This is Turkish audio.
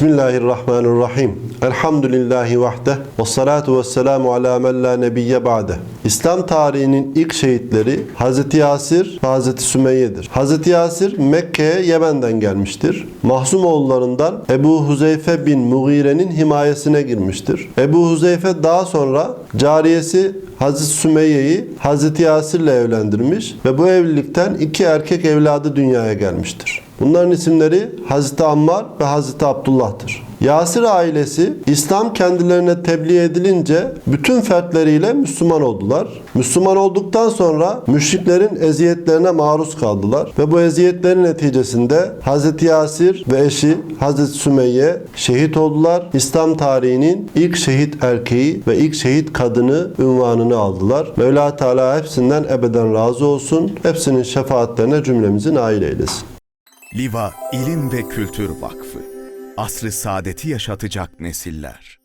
Bismillahirrahmanirrahim. Elhamdülillahi vahde. Ve salatu ve selamu ala men la nebiyye ba'de. İslam tarihinin ilk şehitleri Hz. Yasir ve Hz. Sümeyye'dir. Hz. Yasir Mekke'ye Yemen'den gelmiştir. Mahzum oğullarından Ebu Huzeyfe bin Mughire'nin himayesine girmiştir. Ebu Huzeyfe daha sonra cariyesi Hazreti Sümeyye'yi Hazreti Yasir'le evlendirmiş ve bu evlilikten iki erkek evladı dünyaya gelmiştir. Bunların isimleri Hazreti Ammar ve Hazreti Abdullah'tır. Yasir ailesi İslam kendilerine tebliğ edilince bütün fertleriyle Müslüman oldular. Müslüman olduktan sonra müşriklerin eziyetlerine maruz kaldılar ve bu eziyetlerin neticesinde Hazreti Yasir ve eşi Hazreti Sümeyye şehit oldular. İslam tarihinin ilk şehit erkeği ve ilk şehit kadını ünvanını aldılar. Mevla Teala hepsinden ebeden razı olsun. Hepsinin şefaatlerine cümlemizi nail eylesin. Liva İlim ve Kültür Vakfı Asrı saadeti yaşatacak nesiller.